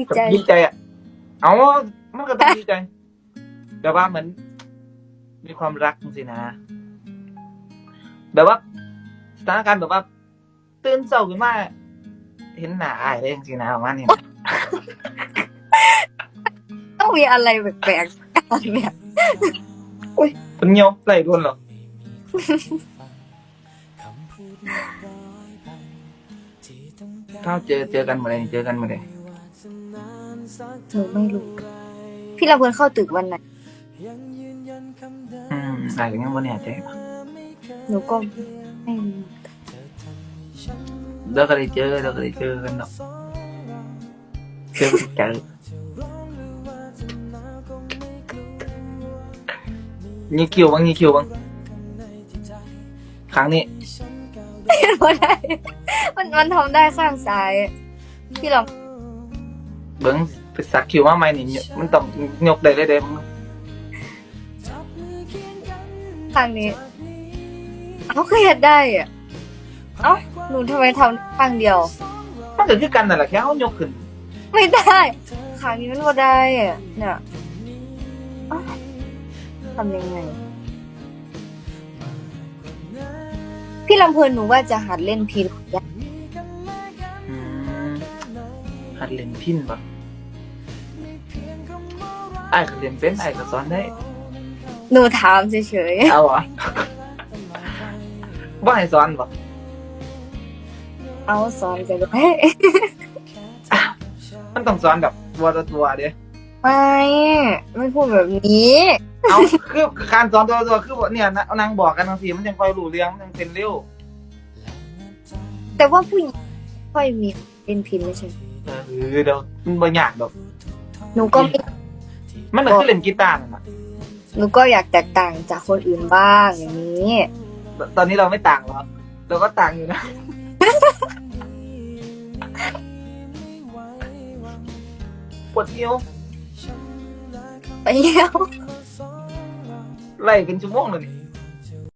ดีแบบใจ ดีใจอะเอามันก็ต้องดีใจ แบบว่าเหมือน มีความรักจริงๆนะ แบบว่าสถานการณ์แบบว่า ตื่นเช้าขึ้นมาเห็นหน้าอายได้จริงๆนะประมาณนี้นะต้องมีอะไรแปลกๆกันเนี่ยเป็นเงียวไหลรวนเหรอ ถ้าเจอเจอกันเมื่อไหรเจอกันเมื่อไหร หนูไม่รู้ พี่ลำเพลินเข้าตึกวันไหน อืมอายก็ยังบ่แน่ใจหนูก็ไม่รู้เดี๋ยวก็ได้เจอเดี๋ยวก็ได้เจอกันเนาะเจอกันเจอนี่คิวบ้างนี่คิวบ้างครั้งนี้ไม่ได้ มันมันทำได้ข้างซ้าย พี่ลองเบิ้งไป สักคิวมาใหม่นี่มันต้องยกได้เลยเด้มึงข้างนี้เขาเคยเห็นได้อะเอ้าหนูทำไมทำข้างเดียว มันก็คือกันนั่นแหละแค่เขายกขึ้น ไม่ได้ข้างนี้มันก็ได้อะเนี่ยเอ้าทำยังไง พี่ลำเพลินหนูว่าจะหัดเล่นพีนยากอืมหัดเล่นพินปะ ไอ้ายก็เล่นเป็นไอ้ายก็สอนได้หนูถามเฉยเอาเหรอบ่ให้สอนปะๆเอาสอนจะได้มันต้องสอนแบบตัวต่อตัวเด้ไม่ไม่พูดแบบนี้ เอา คือการสอนตัวต่อตัวคือเนี่ยนะนางบอกกันบางทีมันยังค่อยรู้เรื่องมันยังเป็นเร็วแต่ว่าผู้หญิงค่อยมีเป็นพินไม่ใช่เออเดี๋ยวมันบ่ยากดอกหนูก็ไม่ มันเหมือนคือเล่นกีตาร์นั่นน่ะหนูก็อยากแตกต่างจากคนอื่นบ้างอย่างนี้ตตอนนี้เราไม่ต่างหรอกเราก็ต่างอยู่นะ ปวดเอวไปเยี่ยว ไล่เป็นชั่วโมงเลยนี่